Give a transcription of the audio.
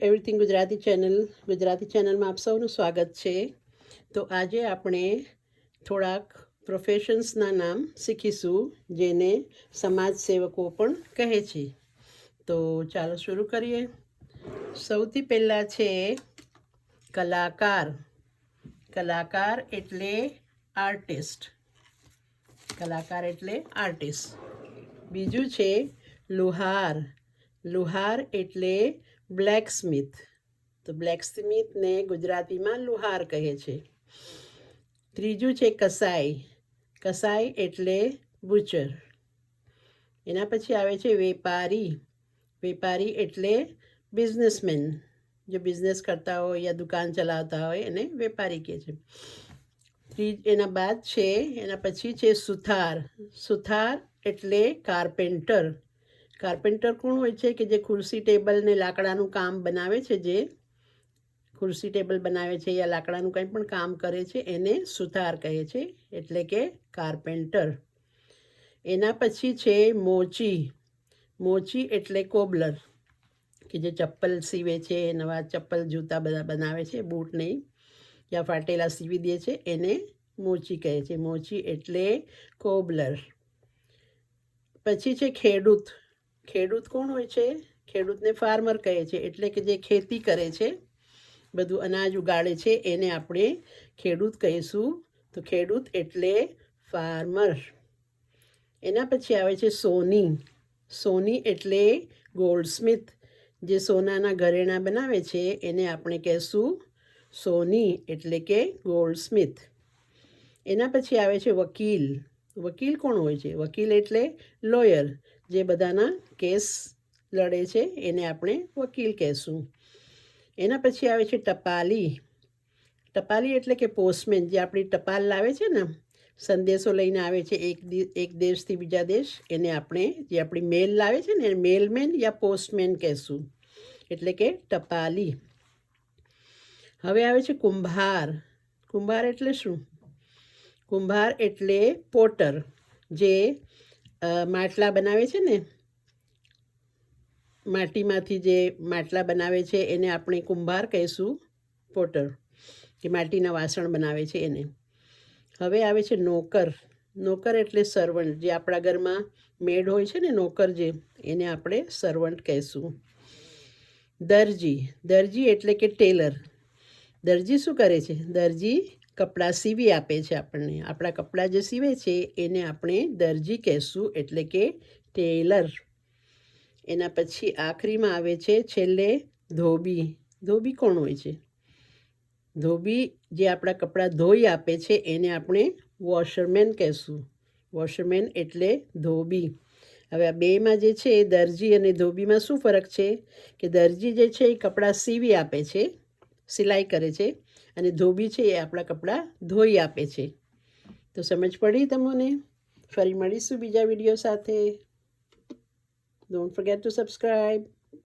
Everything Gujarati channel Gujarati ચેનલમાં આપ સૌનું સ્વાગત છે. તો આજે આપણે થોડાક પ્રોફેશન્સના નામ શીખીશું, જેને સમાજ સેવકો પણ કહે છે. તો ચાલો શરૂ કરીએ. સૌથી પહેલાં છે કલાકાર. કલાકાર એટલે આર્ટિસ્ટ કલાકાર એટલે આર્ટિસ્ટ બીજું છે લુહાર. લુહાર એટલે બ્લેક સ્મિથ તો બ્લેક સ્મિથને ગુજરાતીમાં લુહાર કહે છે. ત્રીજું છે કસાઈ. કસાઈ એટલે બુચર. એના પછી આવે છે વેપારી. વેપારી એટલે બિઝનેસમેન જે બિઝનેસ કરતા હોય યા દુકાન ચલાવતા હોય એને વેપારી કહે છે. ત્રીજ, એના બાદ છે, એના પછી છે સુથાર. સુથાર એટલે કાર્પેન્ટર કાર્પેન્ટર કોણ હોય છે કે જે ખુરશી ટેબલ ને લાકડાનું કામ બનાવે છે જે? ખુરશી ટેબલ બનાવે છે યા લાકડાનું કંઈ પણ કામ કરે છે એને સુથાર કહે છે એટલે કે કાર્પેન્ટર. એના પછી છે મોચી. મોચી એટલે કોબલર, કે જે ચપ્પલ સીવે છે, નવા ચપ્પલ જૂતા બધા બનાવે છે, બૂટ નહીં, યા ફાટેલા સીવી દે છે, એને મોચી કહે છે. મોચી એટલે કોબલર. પછી છે ખેડૂત. ખેડૂત કોણ હોય છે? ખેડૂતને ફાર્મર કહે છે, એટલે કે જે ખેતી કરે છે, બધું અનાજ ઉગાડે છે, એને આપણે ખેડૂત કહીશું. તો ખેડૂત એટલે ફાર્મર એના પછી આવે છે સોની. સોની એટલે ગોલ્ડસ્મિથ જે સોનાના ઘરેણાં બનાવે છે, એને આપણે કહેશું સોની એટલે કે ગોલ્ડસ્મિથ એના પછી આવે છે વકીલ. વકીલ કોણ હોય છે? વકીલ એટલે લોયર જે બધાના કેસ લડે છે, એને આપણે વકીલ કહેશું. એના પછી આવે છે ટપાલી. ટપાલી એટલે કે પોસ્ટમેન જે આપણી ટપાલ લાવે છે ને, સંદેશો લઈને આવે છે એક એક દેશથી બીજા દેશ. એને આપણે જે આપણી મેલ લાવે છે ને મેલમેન યા પોસ્ટમેન કહેશું. એટલે કે ટપાલી. હવે આવે છે કુંભાર. કુંભાર એટલે શું? કુંભાર એટલે પોટર, જે માટલા બનાવે છે ને? માટીમાંથી જે માટલા બનાવે છે, એને આપણે કુંભાર કહીશું, પોટર. કે માટીના વાસણ બનાવે છે એને. હવે આવે છે નોકર. નોકર એટલે સર્વન્ટ જે આપણા ઘરમાં મેડ હોય છે ને, નોકર જે, એને આપણે સર્વન્ટ કહીશું. દરજી. દરજી એટલે કે ટેલર. દરજી શું કરે છે? દરજી કપડાં સીવી આપે છે આપણને. આપણા કપડાં જે સીવે છે, એને આપણે દરજી કહેશું એટલે કે ટેલર. એના પછી આખરીમાં આવે છે છેલ્લે ધોબી. ધોબી કોણ હોય છે? ધોબી જે આપણા કપડાં ધોઈ આપે છે, એને આપણે વોશરમેન કહેશું. વોશરમેન એટલે ધોબી. હવે આ બેમાં જે છે એ દરજી અને ધોબીમાં શું ફરક છે? કે દરજી જે છે, એ કપડાં સીવી આપે છે, સિલાઈ કરે છે. અને ધોબી છે એ આપણા કપડાં ધોઈ આપે છે. તો સમજ પડી તમને? ફરી મળીશું બીજા વીડિયો સાથે. Don't forget two subscribe